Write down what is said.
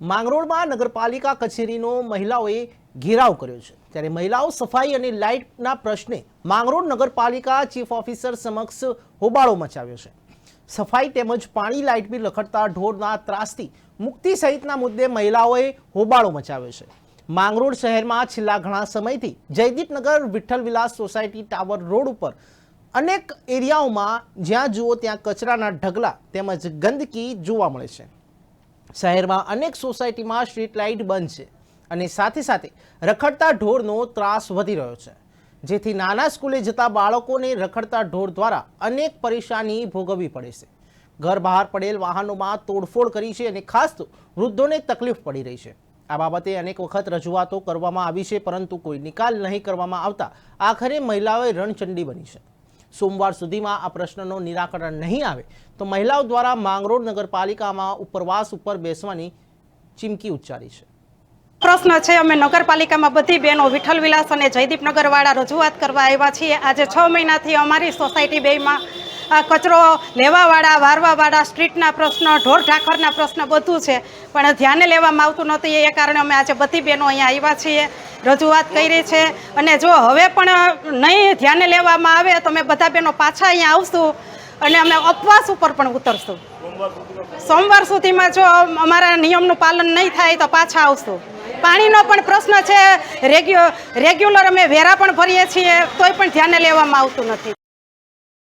માંગરોળમાં નગરપાલિકા કચેરીનો મહિલાઓએ ઘેરાવ કર્યો છે. ત્યારે મહિલાઓ સફાઈ અને લાઇટના પ્રશ્ને માંગરોળ નગરપાલિકા ચીફ ઓફિસર સમક્ષ હોબાળો મચાવ્યો છે. સફાઈ તેમજ પાણી લાઇટ બિલ રખડતા ઢોરના ત્રાસથી મુક્તિ સહિતના મુદ્દે મહિલાઓએ હોબાળો મચાવ્યો છે. માંગરોળ શહેરમાં છેલ્લા ઘણા સમયથી Jaydeepnagar Vitthal Vilas society tower road ઉપર અનેક એરિયાઓમાં જ્યાં જુઓ ત્યાં કચરાના ઢગલા તેમજ ગંદકી જોવા મળે છે. શહેરમાં અનેક સોસાયટીમાં સ્ટ્રીટ લાઇટ બંધ છે અને સાથે સાથે રખડતા ઢોરનો ત્રાસ વધી રહ્યો છે. જેથી નાના સ્કૂલે જતા બાળકોને રખડતા ઢોર દ્વારા અનેક પરેશાની ભોગવવી પડે છે. ઘર બહાર પડેલ વાહનોમાં તોડફોડ કરી છે અને ખાસ તો વૃદ્ધોને તકલીફ પડી રહી છે. આ બાબતે અનેક વખત રજૂઆતો કરવામાં આવી છે, પરંતુ કોઈ નિકાલ નહીં કરવામાં આવતા આખરે મહિલાઓએ રણચંડી બની છે. સોમવાર સુધીમાં આ પ્રશ્નનો નિરાકરણ નહીં આવે, તો મહિલાઓ દ્વારા માંગરોળ નગરપાલિકામાં ઉપરવાસ ઉપર બેસવાની ચીમકી ઉચ્ચારી છે. પ્રશ્ન છે, અમે નગરપાલિકામાં બધી બહેનો વિઠ્ઠલ વિલાસ અને જયદીપનગર વાળા રજૂઆત કરવા આવ્યા છીએ. આજે છ મહિનાથી અમારી સોસાયટી બેમાં આ કચરો લેવાવાળા, વારવાવાળા, સ્ટ્રીટના પ્રશ્ન, ઢોર ઢાખરના પ્રશ્ન બધું છે. પણ ધ્યાને લેવામાં આવતું નથી, એ કારણે અમે આજે બધી બહેનો અહીંયા આવ્યા છીએ. રજૂઆત કરી છે. અને જો હવે પણ નહીં ધ્યાને લેવામાં આવે તો અમે બધા બહેનો પાછા અહીંયા આવશું અને અમે ઉપવાસ ઉપર પણ ઉતરશું. સોમવાર સુધીમાં જો અમારા નિયમનું પાલન નહીં થાય તો પાછા આવશું. પાણીનો પણ પ્રશ્ન છે. રેગ્યુ, રેગ્યુલર અમે વેરા પણ ભરીએ છીએ, તોય પણ ધ્યાને લેવામાં આવતું નથી.